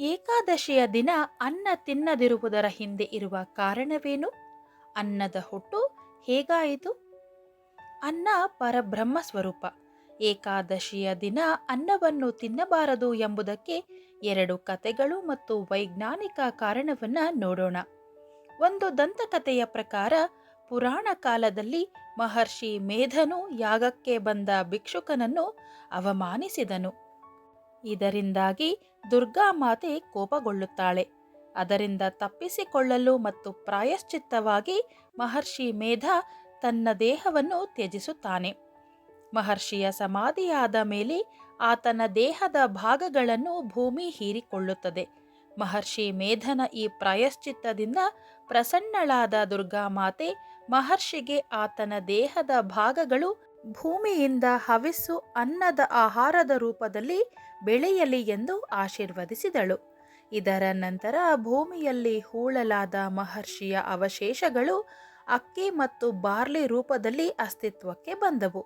ಏಕಾದಶಿಯ ದಿನ ಅನ್ನ ತಿನ್ನದಿರುವುದರ ಹಿಂದೆ ಇರುವ ಕಾರಣವೇನು? ಅನ್ನದ ಹುಟ್ಟು ಹೇಗಾಯಿತು? ಅನ್ನ ಪರಬ್ರಹ್ಮ ಸ್ವರೂಪ. ಏಕಾದಶಿಯ ದಿನ ಅನ್ನವನ್ನು ತಿನ್ನಬಾರದು ಎಂಬುದಕ್ಕೆ ಎರಡು ಕತೆಗಳು ಮತ್ತು ವೈಜ್ಞಾನಿಕ ಕಾರಣವನ್ನ ನೋಡೋಣ. ಒಂದು ದಂತಕಥೆಯ ಪ್ರಕಾರ, ಪುರಾಣ ಕಾಲದಲ್ಲಿ ಮಹರ್ಷಿ ಮೇಧನು ಯಾಗಕ್ಕೆ ಬಂದ ಭಿಕ್ಷುಕನನ್ನು ಅವಮಾನಿಸಿದನು. ಇದರಿಂದಾಗಿ ದುರ್ಗಾಮಾತೆ ಕೋಪಗೊಳ್ಳುತ್ತಾಳೆ. ಅದರಿಂದ ತಪ್ಪಿಸಿಕೊಳ್ಳಲು ಮತ್ತು ಪ್ರಾಯಶ್ಚಿತ್ತವಾಗಿ ಮಹರ್ಷಿ ಮೇಧ ತನ್ನ ದೇಹವನ್ನು ತ್ಯಜಿಸುತ್ತಾನೆ. ಮಹರ್ಷಿಯ ಸಮಾಧಿಯಾದ ಮೇಲೆ ಆತನ ದೇಹದ ಭಾಗಗಳನ್ನು ಭೂಮಿ ಹೀರಿಕೊಳ್ಳುತ್ತದೆ. ಮಹರ್ಷಿ ಮೇಧನ ಈ ಪ್ರಾಯಶ್ಚಿತ್ತದಿಂದ ಪ್ರಸನ್ನಳಾದ ದುರ್ಗಾಮಾತೆ ಮಹರ್ಷಿಗೆ ಆತನ ದೇಹದ ಭಾಗಗಳು ಭೂಮಿಯಿಂದ ಹವಿಸು ಅನ್ನದ ಆಹಾರದ ರೂಪದಲ್ಲಿ ಬೆಳೆಯಲಿ ಎಂದು ಆಶೀರ್ವದಿಸಿದಳು. ಇದರ ನಂತರ ಭೂಮಿಯಲ್ಲಿ ಹೂಳಲಾದ ಮಹರ್ಷಿಯ ಅವಶೇಷಗಳು ಅಕ್ಕಿ ಮತ್ತು ಬಾರ್ಲಿ ರೂಪದಲ್ಲಿ ಅಸ್ತಿತ್ವಕ್ಕೆ ಬಂದವು.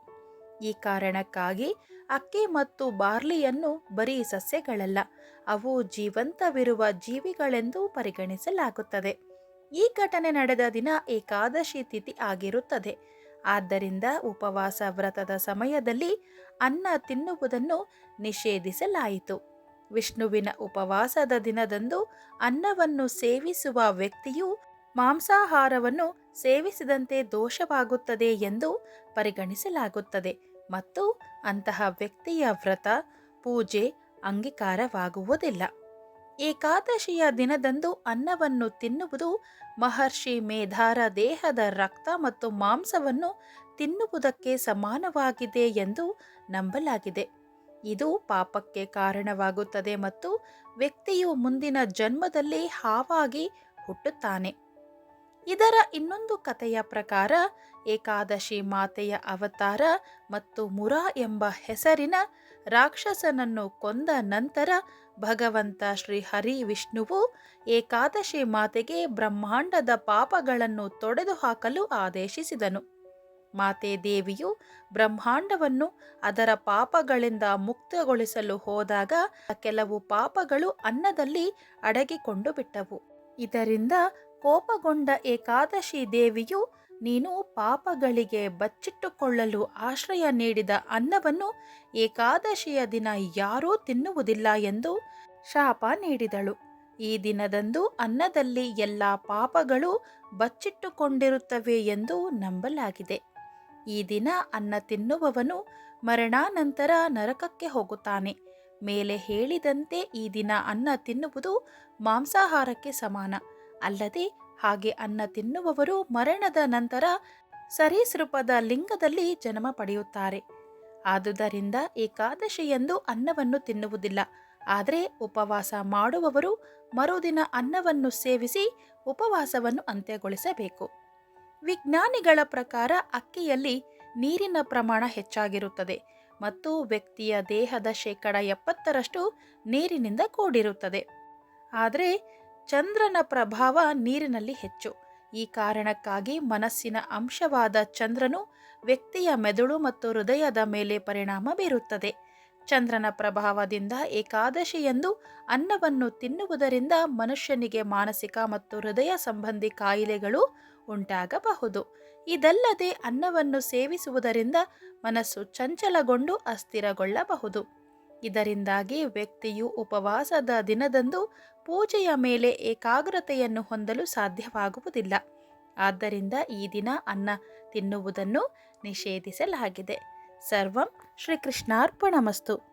ಈ ಕಾರಣಕ್ಕಾಗಿ ಅಕ್ಕಿ ಮತ್ತು ಬಾರ್ಲಿಯನ್ನು ಬರೀ ಸಸ್ಯಗಳಲ್ಲ, ಅವು ಜೀವಂತವಿರುವ ಜೀವಿಗಳೆಂದು ಪರಿಗಣಿಸಲಾಗುತ್ತದೆ. ಈ ಘಟನೆ ನಡೆದ ದಿನ ಏಕಾದಶಿ ತಿಥಿ ಆಗಿರುತ್ತದೆ. ಆದ್ದರಿಂದ ಉಪವಾಸ ವ್ರತದ ಸಮಯದಲ್ಲಿ ಅನ್ನ ತಿನ್ನುವುದನ್ನು ನಿಷೇಧಿಸಲಾಯಿತು. ವಿಷ್ಣುವಿನ ಉಪವಾಸದ ದಿನದಂದು ಅನ್ನವನ್ನು ಸೇವಿಸುವ ವ್ಯಕ್ತಿಯು ಮಾಂಸಾಹಾರವನ್ನು ಸೇವಿಸಿದಂತೆ ದೋಷವಾಗುತ್ತದೆ ಎಂದು ಪರಿಗಣಿಸಲಾಗುತ್ತದೆ ಮತ್ತು ಅಂತಹ ವ್ಯಕ್ತಿಯ ವ್ರತ, ಪೂಜೆ ಅಂಗೀಕಾರವಾಗುವುದಿಲ್ಲ. ಏಕಾದಶಿಯ ದಿನದಂದು ಅನ್ನವನ್ನು ತಿನ್ನುವುದು ಮಹರ್ಷಿ ಮೇಧಾರ ದೇಹದ ರಕ್ತ ಮತ್ತು ಮಾಂಸವನ್ನು ತಿನ್ನುವುದಕ್ಕೆ ಸಮಾನವಾಗಿದೆ ಎಂದು ನಂಬಲಾಗಿದೆ. ಇದು ಪಾಪಕ್ಕೆ ಕಾರಣವಾಗುತ್ತದೆ ಮತ್ತು ವ್ಯಕ್ತಿಯು ಮುಂದಿನ ಜನ್ಮದಲ್ಲಿ ಹಾವಾಗಿ ಹುಟ್ಟುತ್ತಾನೆ. ಇದರ ಇನ್ನೊಂದು ಕಥೆಯ ಪ್ರಕಾರ ಏಕಾದಶಿ ಮಾತೆಯ ಅವತಾರ ಮತ್ತು ಮುರಾ ಎಂಬ ಹೆಸರಿನ ರಾಕ್ಷಸನನ್ನು ಕೊಂದ ನಂತರ ಭಗವಂತ ಶ್ರೀ ಹರಿ ವಿಷ್ಣುವು ಏಕಾದಶಿ ಮಾತೆಗೆ ಬ್ರಹ್ಮಾಂಡದ ಪಾಪಗಳನ್ನು ತೊಡೆದುಹಾಕಲು ಆದೇಶಿಸಿದನು. ಮಾತೆ ದೇವಿಯು ಬ್ರಹ್ಮಾಂಡವನ್ನು ಅದರ ಪಾಪಗಳಿಂದ ಮುಕ್ತಗೊಳಿಸಲು ಹೋದಾಗ ಕೆಲವು ಪಾಪಗಳು ಅನ್ನದಲ್ಲಿ ಅಡಗಿಕೊಂಡು ಬಿಟ್ಟವು. ಇದರಿಂದ ಕೋಪಗೊಂಡ ಏಕಾದಶಿ ದೇವಿಯು ನೀನು ಪಾಪಗಳಿಗೆ ಬಚ್ಚಿಟ್ಟುಕೊಳ್ಳಲು ಆಶ್ರಯ ನೀಡಿದ ಅನ್ನವನ್ನು ಏಕಾದಶಿಯ ದಿನ ಯಾರೂ ತಿನ್ನುವುದಿಲ್ಲ ಎಂದು ಶಾಪ ನೀಡಿದಳು. ಈ ದಿನದಂದು ಅನ್ನದಲ್ಲಿ ಎಲ್ಲ ಪಾಪಗಳು ಬಚ್ಚಿಟ್ಟುಕೊಂಡಿರುತ್ತವೆ ಎಂದು ನಂಬಲಾಗಿದೆ. ಈ ದಿನ ಅನ್ನ ತಿನ್ನುವವನು ಮರಣಾನಂತರ ನರಕಕ್ಕೆ ಹೋಗುತ್ತಾನೆ. ಮೇಲೆ ಹೇಳಿದಂತೆ ಈ ದಿನ ಅನ್ನ ತಿನ್ನುವುದು ಮಾಂಸಾಹಾರಕ್ಕೆ ಸಮಾನ. ಅಲ್ಲದೆ ಹಾಗೆ ಅನ್ನ ತಿನ್ನುವವರು ಮರಣದ ನಂತರ ಸರೀಸೃಪದ ಲಿಂಗದಲ್ಲಿ ಜನ್ಮ ಪಡೆಯುತ್ತಾರೆ. ಆದುದರಿಂದ ಏಕಾದಶಿಯಂದು ಅನ್ನವನ್ನು ತಿನ್ನುವುದಿಲ್ಲ. ಆದರೆ ಉಪವಾಸ ಮಾಡುವವರು ಮರುದಿನ ಅನ್ನವನ್ನು ಸೇವಿಸಿ ಉಪವಾಸವನ್ನು ಅಂತ್ಯಗೊಳಿಸಬೇಕು. ವಿಜ್ಞಾನಿಗಳ ಪ್ರಕಾರ ಅಕ್ಕಿಯಲ್ಲಿ ನೀರಿನ ಪ್ರಮಾಣ ಹೆಚ್ಚಾಗಿರುತ್ತದೆ ಮತ್ತು ವ್ಯಕ್ತಿಯ ದೇಹದ ಶೇಕಡ ಎಪ್ಪತ್ತರಷ್ಟು ನೀರಿನಿಂದ ಕೂಡಿರುತ್ತದೆ. ಆದರೆ ಚಂದ್ರನ ಪ್ರಭಾವ ನೀರಿನಲ್ಲಿ ಹೆಚ್ಚು. ಈ ಕಾರಣಕ್ಕಾಗಿ ಮನಸ್ಸಿನ ಅಂಶವಾದ ಚಂದ್ರನು ವ್ಯಕ್ತಿಯ ಮೆದುಳು ಮತ್ತು ಹೃದಯದ ಮೇಲೆ ಪರಿಣಾಮ ಬೀರುತ್ತದೆ. ಚಂದ್ರನ ಪ್ರಭಾವದಿಂದ ಏಕಾದಶಿಯಂದು ಅನ್ನವನ್ನು ತಿನ್ನುವುದರಿಂದ ಮನುಷ್ಯನಿಗೆ ಮಾನಸಿಕ ಮತ್ತು ಹೃದಯ ಸಂಬಂಧಿ ಕಾಯಿಲೆಗಳು ಉಂಟಾಗಬಹುದು. ಇದಲ್ಲದೆ ಅನ್ನವನ್ನು ಸೇವಿಸುವುದರಿಂದ ಮನಸ್ಸು ಚಂಚಲಗೊಂಡು ಅಸ್ಥಿರಗೊಳ್ಳಬಹುದು. ಇದರಿಂದಾಗಿ ವ್ಯಕ್ತಿಯು ಉಪವಾಸದ ದಿನದಂದು ಪೂಜೆಯ ಮೇಲೆ ಏಕಾಗ್ರತೆಯನ್ನು ಹೊಂದಲು ಸಾಧ್ಯವಾಗುವುದಿಲ್ಲ. ಆದ್ದರಿಂದ ಈ ದಿನ ಅನ್ನ ತಿನ್ನುವುದನ್ನು ನಿಷೇಧಿಸಲಾಗಿದೆ. ಸರ್ವಂ ಶ್ರೀಕೃಷ್ಣಾರ್ಪಣಮಸ್ತು.